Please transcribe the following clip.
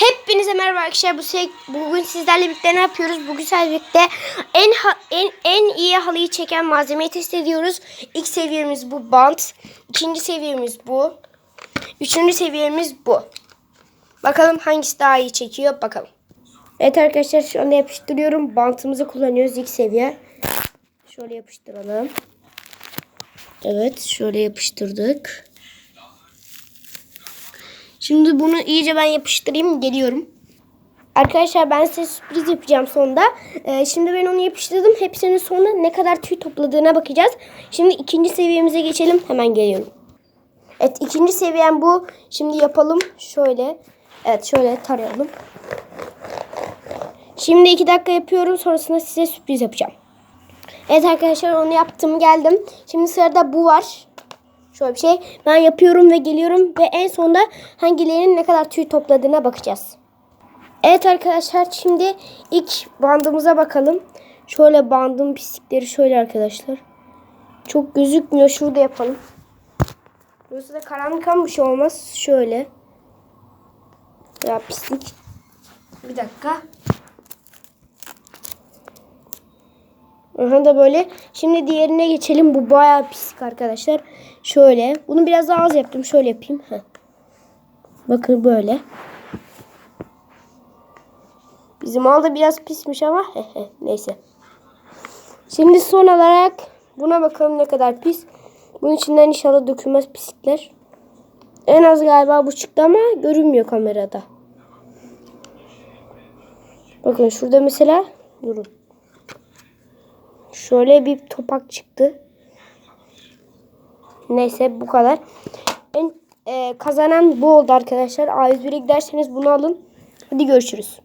Hepinize merhaba arkadaşlar. Bu bugün sizlerle birlikte ne yapıyoruz? Bugün sizlerle birlikte en en en iyi halıyı çeken malzemeyi test ediyoruz. İlk seviyemiz bu bant. İkinci seviyemiz bu. Üçüncü seviyemiz bu. Bakalım hangisi daha iyi çekiyor bakalım. Evet arkadaşlar şu anda yapıştırıyorum. Bantımızı kullanıyoruz ilk seviye. Şöyle yapıştıralım. Evet şöyle yapıştırdık. Şimdi bunu iyice ben yapıştırayım. Geliyorum. Arkadaşlar ben size sürpriz yapacağım sonunda. Ee, şimdi ben onu yapıştırdım. Hepsinin sonunda ne kadar tüy topladığına bakacağız. Şimdi ikinci seviyemize geçelim. Hemen geliyorum. Evet ikinci seviyem bu. Şimdi yapalım. Şöyle. Evet şöyle tarayalım. Şimdi iki dakika yapıyorum. Sonrasında size sürpriz yapacağım. Evet arkadaşlar onu yaptım geldim. Şimdi sırada bu var. Şöyle bir şey. Ben yapıyorum ve geliyorum ve en sonunda hangilerinin ne kadar tüy topladığına bakacağız. Evet arkadaşlar şimdi ilk bandımıza bakalım. Şöyle bandın pislikleri şöyle arkadaşlar. Çok gözükmüyor. Şurada yapalım. Burası da karanlık ama bir şey olmaz. Şöyle. Ya pislik. Bir dakika. Aha da böyle. Şimdi diğerine geçelim. Bu bayağı pislik arkadaşlar. Şöyle. Bunu biraz daha az yaptım. Şöyle yapayım. Heh. Bakın böyle. Bizim mal da biraz pismiş ama neyse. Şimdi son olarak buna bakalım ne kadar pis. Bunun içinden inşallah dökülmez pislikler. En az galiba bu çıktı ama görünmüyor kamerada. Bakın şurada mesela durun. Şöyle bir topak çıktı. Neyse bu kadar. En e, kazanan bu oldu arkadaşlar. A101'e giderseniz bunu alın. Hadi görüşürüz.